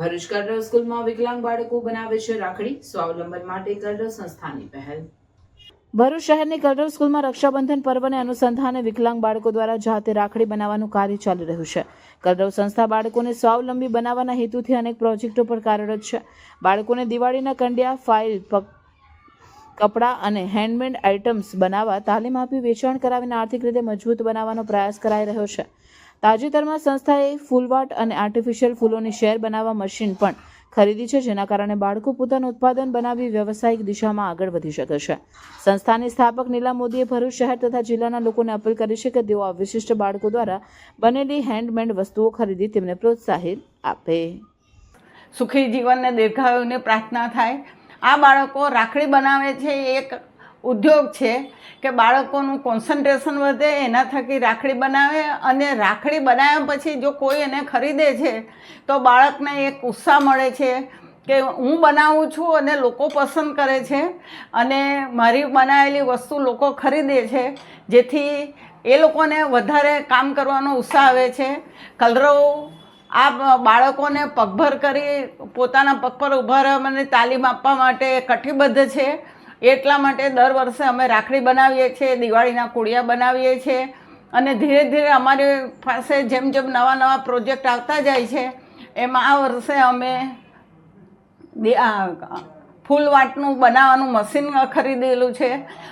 ભરૂચ કલરવ સ્કૂલમાં વિકલાંગ બાળકો બનાવે છે રાખડી, સ્વાવલંબન માટે કલરવ સંસ્થાની પહેલ. ભરૂચ શહેરની કલરવ સ્કૂલમાં રક્ષાબંધન પર્વને અનુસંધાને વિકલાંગ બાળકો દ્વારા જાતે રાખડી બનાવવાનું કાર્ય ચાલી રહ્યું છે. કલરવ સંસ્થા બાળકોને સ્વાવલંબી બનાવવાના હેતુથી અનેક પ્રોજેક્ટો પર કાર્યરત છે. બાળકોને દિવાળીના કંડિયા, ફાઇલ કપડાં અને હેન્ડમેડ આઇટમ્સ બનાવવા તાલીમ આપી વેચાણ કરાવીને આર્થિક રીતે મજબૂત બનાવવાનો પ્રયાસ કરાઈ રહ્યો છે. તાજેતરમાં સંસ્થાએ ફૂલવાટ અને આર્ટિફિશિયલ ફૂલોની શેર બનાવવા મશીન પણ ખરીદી છે, જેના કારણે બાળકો પોતાનું ઉત્પાદન બનાવી વ્યવસાયિક દિશામાં આગળ વધી શકે છે. સંસ્થાની સ્થાપક નીલા મોદીએ ભરૂચ શહેર તથા જિલ્લાના લોકોને અપીલ કરી છે કે તેઓ આ વિશિષ્ટ બાળકો દ્વારા બનેલી હેન્ડમેડ વસ્તુઓ ખરીદી તેમને પ્રોત્સાહિત આપે. સુખી જીવનને દીર્ઘાયુને પ્રાર્થના થાય. આ બાળકો રાખડી બનાવે છે, એક ઉદ્યોગ છે કે બાળકોનું કોન્સન્ટ્રેશન વધે, એના થકી રાખડી બનાવે અને રાખડી બનાવ્યા પછી જો કોઈ એને ખરીદે છે, તો બાળકને એક ઉત્સાહ મળે છે કે હું બનાવું છું અને લોકો પસંદ કરે છે અને મારી બનાવેલી વસ્તુ લોકો ખરીદે છે, જેથી એ લોકોને વધારે કામ કરવાનો ઉત્સાહ આવે છે. કલરવ આ બાળકોને પગભર કરી પોતાના પગ પર ઊભા રહેવા માટે તાલીમ આપવા માટે કટિબદ્ધ છે. એટલા માટે દર વર્ષે અમે રાખડી બનાવીએ છીએ, દિવાળીના કુડિયા બનાવીએ છીએ. અને ધીરે ધીરે અમારી પાસે જેમ જેમ નવા નવા પ્રોજેક્ટ આવતા જાય છે, એમાં આ વર્ષે અમે ફૂલવાટનું બનાવવાનું મશીન ખરીદેલું છે.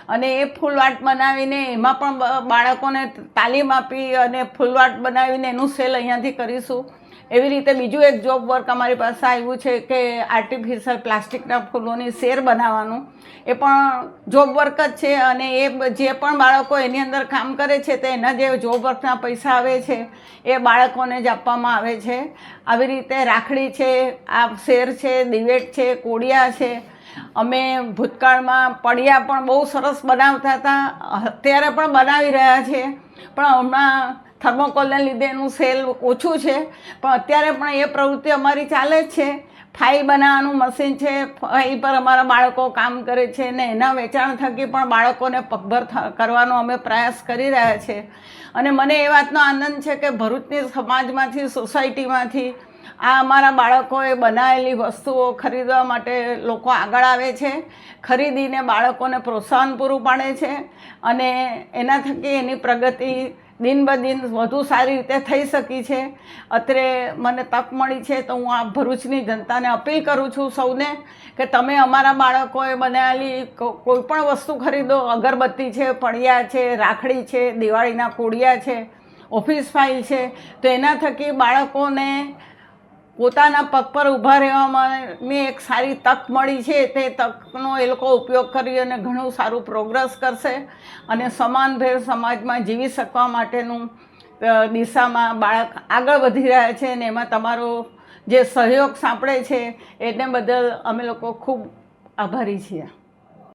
અને એ ફૂલવાટ બનાવીને એમાં પણ બાળકોને તાલીમ આપી અને ફૂલવાટ બનાવીને એનું સેલ અહીંયાથી કરીશું. એવી રીતે બીજું એક જોબ વર્ક અમારી પાસે આવ્યું છે કે આર્ટિફિશિયલ પ્લાસ્ટિકના ફૂલોની શેર બનાવવાનું. એ પણ જોબ વર્ક જ છે અને એ જે પણ બાળકો એની અંદર કામ કરે છે તે એના જે જોબ વર્કના પૈસા આવે છે, એ બાળકોને જ આપવામાં આવે છે. આવી રીતે રાખડી છે, આ શેર છે, દિવેટ છે, કોડિયા છે. અમે ભૂતકાળમાં પડિયા પણ બહુ સરસ બનાવતા હતા. અત્યારે પણ બનાવી રહ્યા છે. પણ હમણાં થર્મોકોલને લીધે એનું સેલ ઓછું છે. પણ અત્યારે પણ એ પ્રવૃત્તિ અમારી ચાલે જ છે. ફાઈ બનાવવાનું મશીન છે. ફાઈ પર અમારા બાળકો કામ કરે છે ને એના વેચાણ થકી પણ બાળકોને પગભર કરવાનો અમે પ્રયાસ કરી રહ્યા છે. અને મને એ વાતનો આનંદ છે કે ભરૂચની સમાજમાંથી, સોસાયટીમાંથી આ અમારા બાળકોએ બનાવેલી વસ્તુઓ ખરીદવા માટે લોકો આગળ આવે છે. ખરીદીને બાળકોને પ્રોત્સાહન પૂરું પાડે છે. અને એના થકી એની પ્રગતિ દિન બ દિન વધુ સારી રીતે થઈ શકી છે. અત્રે મને તક મળી છે તો હું આ ભરૂચની જનતાને અપીલ કરું છું સૌને કે તમે અમારા બાળકોએ બનાવેલી કોઈ પણ વસ્તુ ખરીદો. અગરબત્તી છે પણિયા છે, રાખડી છે, દિવાળીના કોડિયા છે, ઓફિસ ફાઇલ છે. તો એના થકી બાળકોને પોતાના પગ પર ઊભા રહેવાની એક સારી તક મળી છે તે તકનો એ લોકો ઉપયોગ કરી અને ઘણું સારું પ્રોગ્રેસ કરશે અને સમાનભેર સમાજમાં જીવી શકવા માટેનું દિશામાં બાળક આગળ વધી રહ્યા છે અને એમાં તમારો જે સહયોગ સાંપડે છે, એને બદલ અમે લોકો ખૂબ આભારી છીએ.